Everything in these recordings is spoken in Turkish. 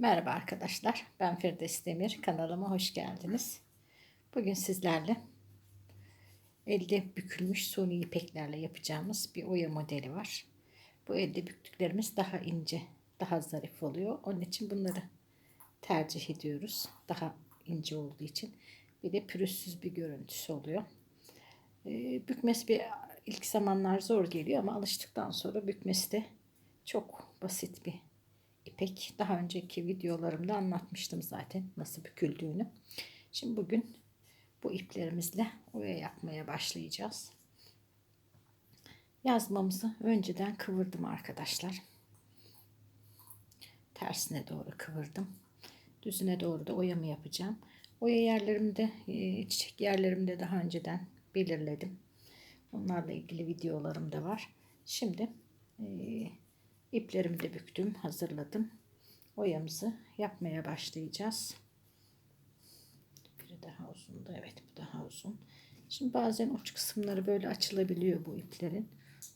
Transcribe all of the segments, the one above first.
Merhaba arkadaşlar. Ben Firdevs Demir. Kanalıma hoş geldiniz. Bugün sizlerle elde bükülmüş suni ipeklerle yapacağımız bir oya modeli var. Bu elde büktüklerimiz daha ince, daha zarif oluyor. Onun için bunları tercih ediyoruz. Daha ince olduğu için. Bir de pürüzsüz bir görüntüsü oluyor. Ee, bükmesi bir ilk zamanlar zor geliyor ama alıştıktan sonra bükmesi de çok basit bir ipek. Daha önceki videolarımda anlatmıştım zaten nasıl büküldüğünü. Şimdi bugün bu iplerimizle oya yapmaya başlayacağız. Yazmamızı önceden kıvırdım arkadaşlar. Tersine doğru kıvırdım. Düzüne doğru da oyamı yapacağım. Oya yerlerimde, e, çiçek yerlerimde daha önceden belirledim. Onlarla ilgili videolarım da var. Şimdi e, iplerimi de büktüm, hazırladım. Oyamızı yapmaya başlayacağız. Biri daha uzun da evet bu daha uzun. Şimdi bazen uç kısımları böyle açılabiliyor bu iplerin.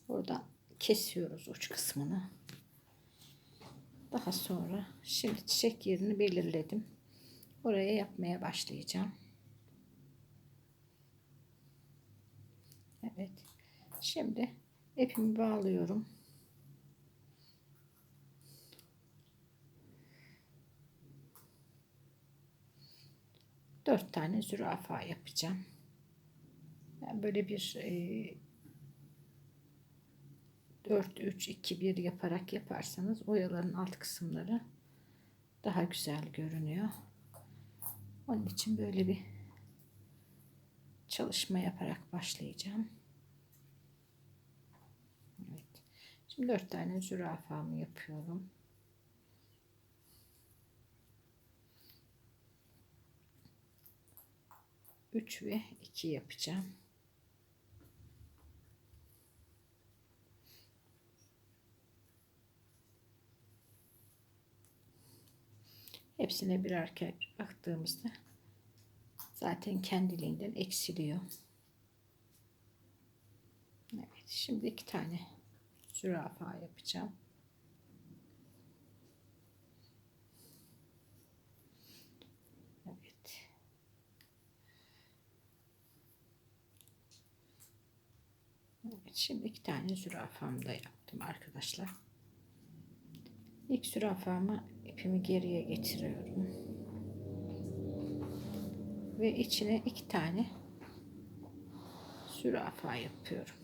Orada kesiyoruz uç kısmını. Daha sonra şimdi çiçek yerini belirledim. Oraya yapmaya başlayacağım. Evet. Şimdi ipimi bağlıyorum. Dört tane zürafa yapacağım. Yani böyle bir e, 4 3 2 1 yaparak yaparsanız oyaların alt kısımları daha güzel görünüyor. Onun için böyle bir çalışma yaparak başlayacağım. Evet. Şimdi dört tane zürafamı yapıyorum. 3 ve 2 yapacağım. Hepsine birer kere baktığımızda zaten kendiliğinden eksiliyor. Evet, şimdi iki tane zürafa yapacağım. Evet, şimdi iki tane zürafamı da yaptım arkadaşlar. İlk zürafamı ipimi geriye getiriyorum. Ve içine iki tane zürafa yapıyorum.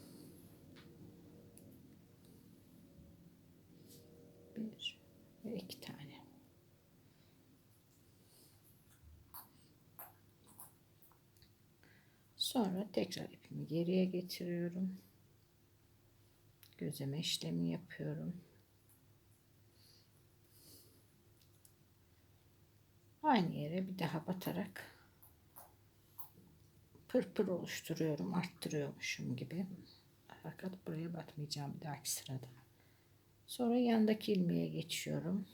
Bir ve iki tane. Sonra tekrar ipimi geriye getiriyorum gözleme işlemi yapıyorum. Aynı yere bir daha batarak pırpır oluşturuyorum, arttırıyormuşum gibi. Fakat buraya batmayacağım bir dahaki sırada. Sonra yandaki ilmeğe geçiyorum.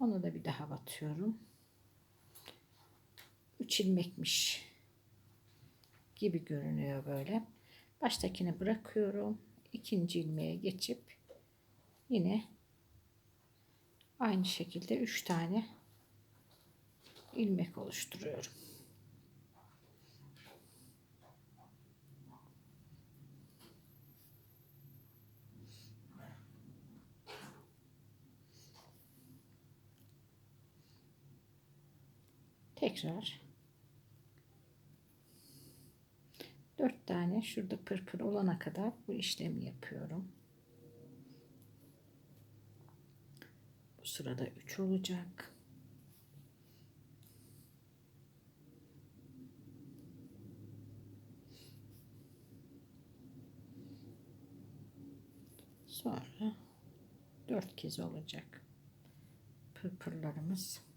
Onu da bir daha batıyorum. 3 ilmekmiş gibi görünüyor böyle. Baştakini bırakıyorum. ikinci ilmeğe geçip yine aynı şekilde 3 tane ilmek oluşturuyorum. Tekrar 4 tane şurada pırpır olana kadar bu işlemi yapıyorum. Bu sırada 3 olacak. Sonra 4 kez olacak pırpırlarımız.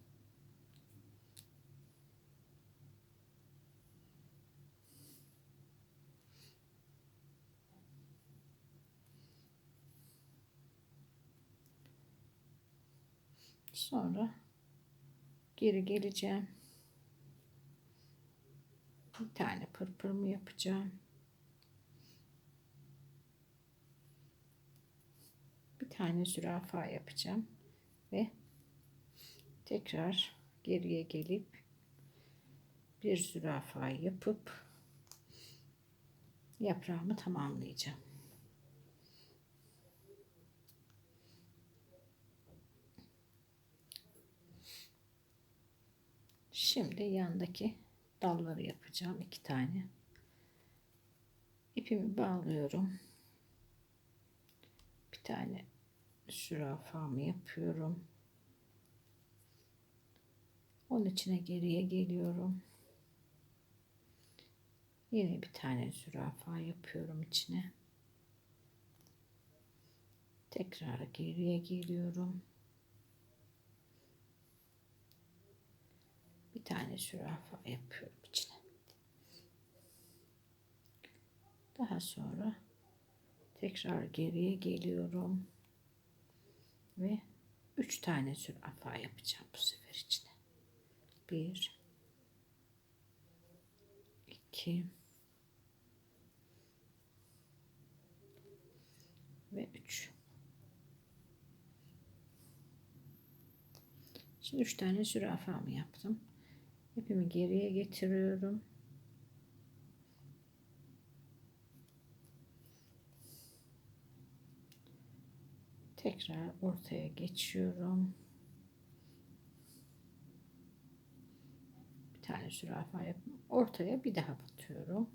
Sonra geri geleceğim. Bir tane pırpırımı yapacağım. tane zürafa yapacağım ve tekrar geriye gelip bir zürafa yapıp yaprağımı tamamlayacağım. Şimdi yandaki dalları yapacağım iki tane. İpimi bağlıyorum. Bir tane zürafamı yapıyorum. Onun içine geriye geliyorum. Yine bir tane zürafa yapıyorum içine. Tekrar geriye geliyorum. Bir tane zürafa yapıyorum içine. Daha sonra tekrar geriye geliyorum. Ve üç tane zürafa yapacağım bu sefer içine. Bir, iki, ve 3. Şimdi 3 tane zürafamı yaptım. İpimi geriye getiriyorum. Tekrar ortaya geçiyorum. Bir tane zürafa yapıp ortaya bir daha batıyorum.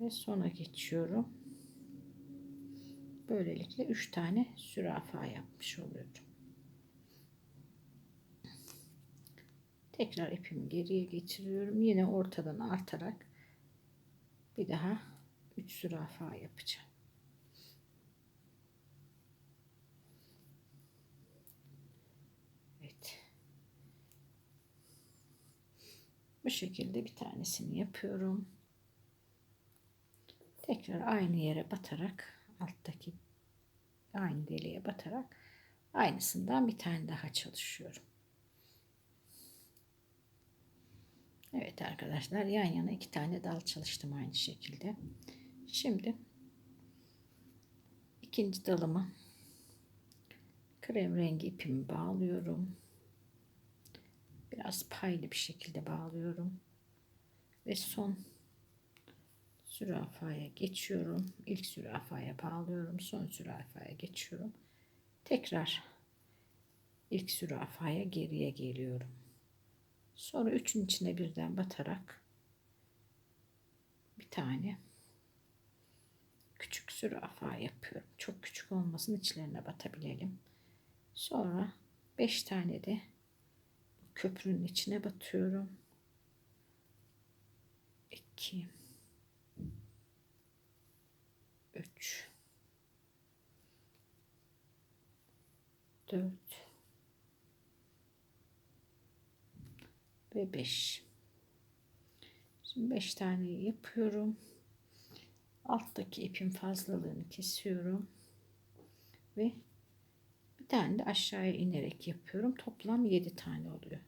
ve sona geçiyorum. Böylelikle 3 tane zürafa yapmış oluyorum. Tekrar ipimi geriye geçiriyorum. Yine ortadan artarak bir daha 3 zürafa yapacağım. Evet. Bu şekilde bir tanesini yapıyorum. Tekrar aynı yere batarak alttaki aynı deliğe batarak aynısından bir tane daha çalışıyorum. Evet arkadaşlar yan yana iki tane dal çalıştım aynı şekilde. Şimdi ikinci dalımı krem rengi ipimi bağlıyorum. Biraz paylı bir şekilde bağlıyorum. Ve son zürafaya geçiyorum. İlk zürafaya bağlıyorum. Son zürafaya geçiyorum. Tekrar ilk zürafaya geriye geliyorum. Sonra üçün içine birden batarak bir tane küçük zürafa yapıyorum. Çok küçük olmasın içlerine batabilelim. Sonra beş tane de köprünün içine batıyorum. 2 3 4 ve 5 Şimdi 5 tane yapıyorum. Alttaki ipin fazlalığını kesiyorum. Ve bir tane de aşağıya inerek yapıyorum. Toplam 7 tane oluyor.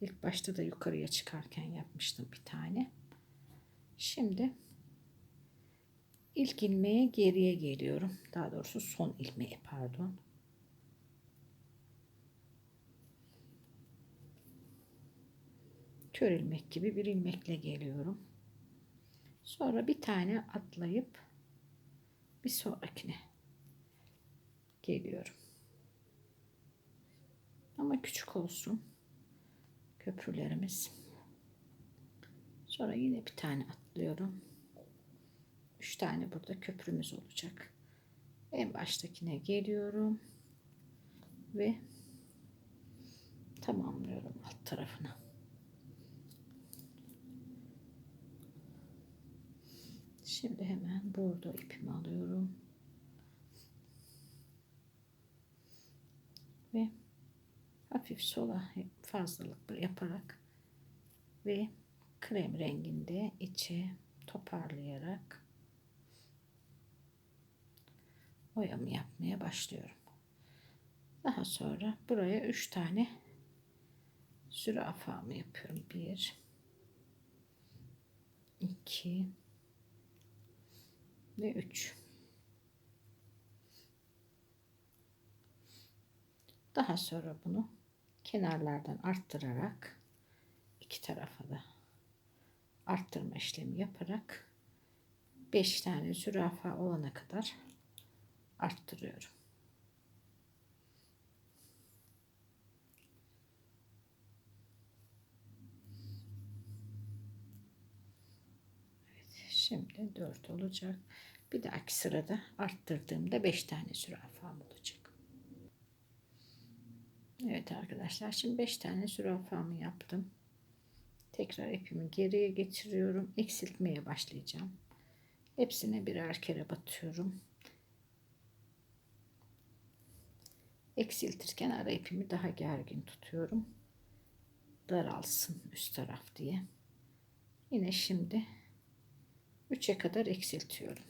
İlk başta da yukarıya çıkarken yapmıştım bir tane. Şimdi ilk ilmeğe geriye geliyorum. Daha doğrusu son ilmeğe pardon. Kör gibi bir ilmekle geliyorum. Sonra bir tane atlayıp bir sonrakine geliyorum. Ama küçük olsun köprülerimiz. Sonra yine bir tane atlıyorum. 3 tane burada köprümüz olacak. En baştakine geliyorum ve tamamlıyorum alt tarafına. Şimdi hemen burada ipimi alıyorum. Ve hafif sola fazlalık yaparak ve krem renginde içe toparlayarak oyamı yapmaya başlıyorum. Daha sonra buraya 3 tane zürafamı yapıyorum. 1 2 ve 3. Daha sonra bunu kenarlardan arttırarak iki tarafa da arttırma işlemi yaparak 5 tane zürafa olana kadar arttırıyorum. Şimdi 4 olacak. Bir dahaki sırada arttırdığımda 5 tane zürafam olacak. Evet arkadaşlar şimdi 5 tane zürafamı yaptım. Tekrar ipimi geriye getiriyorum. Eksiltmeye başlayacağım. Hepsine birer kere batıyorum. Eksiltirken ara ipimi daha gergin tutuyorum. Daralsın üst taraf diye. Yine şimdi 3'e kadar eksiltiyorum.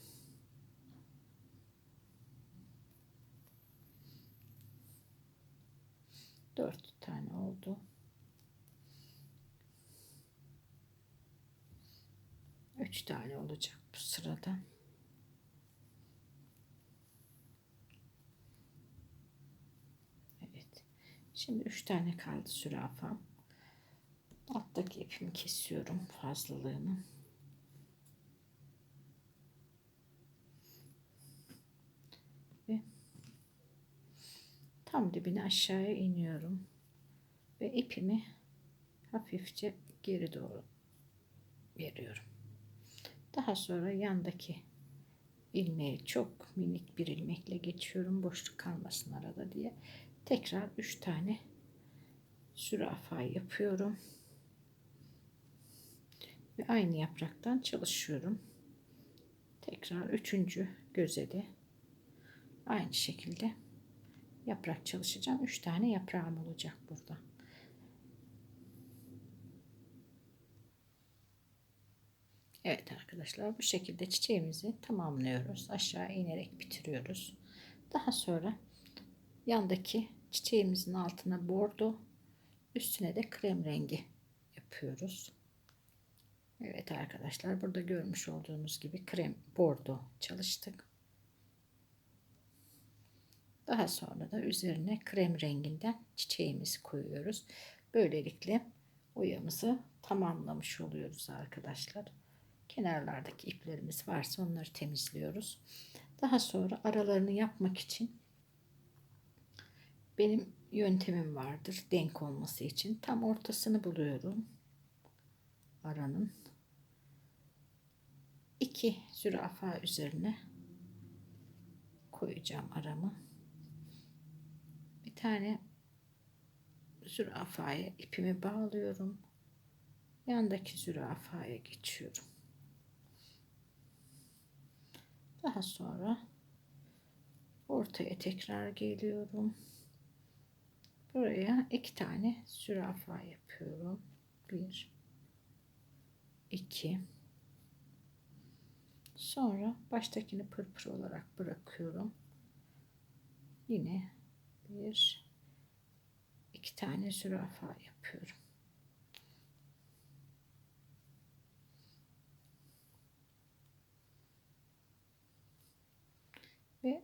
Dört tane oldu. Üç tane olacak bu sırada. Evet. Şimdi üç tane kaldı zürafam. Alttaki ipimi kesiyorum fazlalığını. Ve tam dibine aşağıya iniyorum. Ve ipimi hafifçe geri doğru veriyorum. Daha sonra yandaki ilmeği çok minik bir ilmekle geçiyorum. Boşluk kalmasın arada diye. Tekrar 3 tane zürafa yapıyorum. Ve aynı yapraktan çalışıyorum. Tekrar üçüncü göze de aynı şekilde yaprak çalışacağım. 3 tane yaprağım olacak burada. Evet arkadaşlar bu şekilde çiçeğimizi tamamlıyoruz. Aşağı inerek bitiriyoruz. Daha sonra yandaki çiçeğimizin altına bordo üstüne de krem rengi yapıyoruz. Evet arkadaşlar burada görmüş olduğunuz gibi krem bordo çalıştık. Daha sonra da üzerine krem renginden çiçeğimizi koyuyoruz. Böylelikle oyamızı tamamlamış oluyoruz arkadaşlar. Kenarlardaki iplerimiz varsa onları temizliyoruz. Daha sonra aralarını yapmak için benim yöntemim vardır denk olması için. Tam ortasını buluyorum. Aranın. iki zürafa üzerine koyacağım aramı. Tane zürafaya ipimi bağlıyorum. Yandaki zürafaya geçiyorum. Daha sonra ortaya tekrar geliyorum. Buraya iki tane zürafa yapıyorum. Bir, iki. Sonra baştakini pırpır olarak bırakıyorum. Yine bir, iki tane zürafa yapıyorum. ve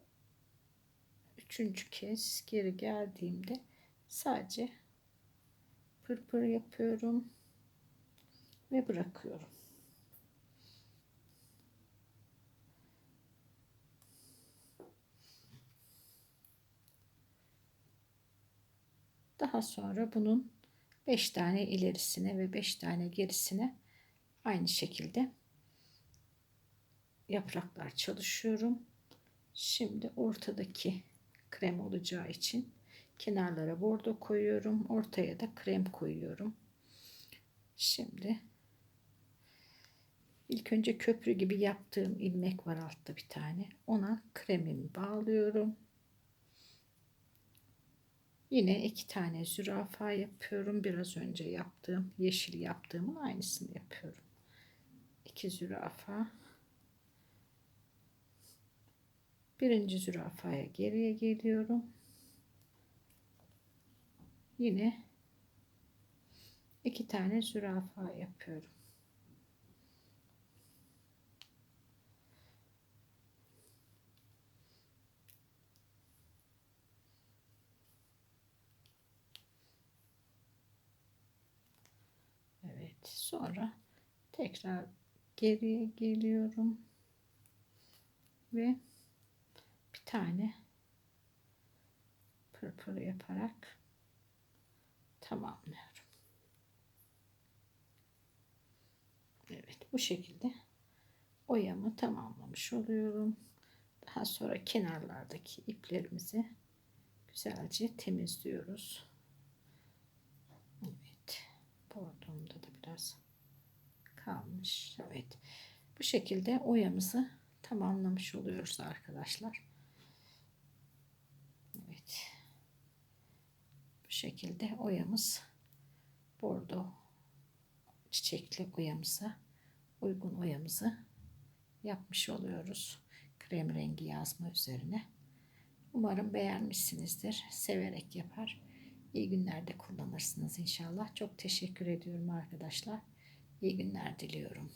üçüncü kez geri geldiğimde sadece pırpır yapıyorum ve bırakıyorum. Daha sonra bunun 5 tane ilerisine ve 5 tane gerisine aynı şekilde yapraklar çalışıyorum. Şimdi ortadaki krem olacağı için kenarlara bordo koyuyorum. Ortaya da krem koyuyorum. Şimdi ilk önce köprü gibi yaptığım ilmek var altta bir tane. Ona kremimi bağlıyorum. Yine iki tane zürafa yapıyorum. Biraz önce yaptığım, yeşil yaptığımın aynısını yapıyorum. İki zürafa. Birinci zürafaya geriye geliyorum. Yine iki tane zürafa yapıyorum. Sonra tekrar geriye geliyorum ve bir tane pırpır yaparak tamamlıyorum. Evet bu şekilde oyamı tamamlamış oluyorum. Daha sonra kenarlardaki iplerimizi güzelce temizliyoruz. Evet. Bordomda da biraz kalmış. Evet. Bu şekilde oyamızı tamamlamış oluyoruz arkadaşlar. Evet. Bu şekilde oyamız bordo çiçekli oyamıza uygun oyamızı yapmış oluyoruz. Krem rengi yazma üzerine. Umarım beğenmişsinizdir. Severek yapar. İyi günlerde kullanırsınız inşallah. Çok teşekkür ediyorum arkadaşlar. İyi günler diliyorum.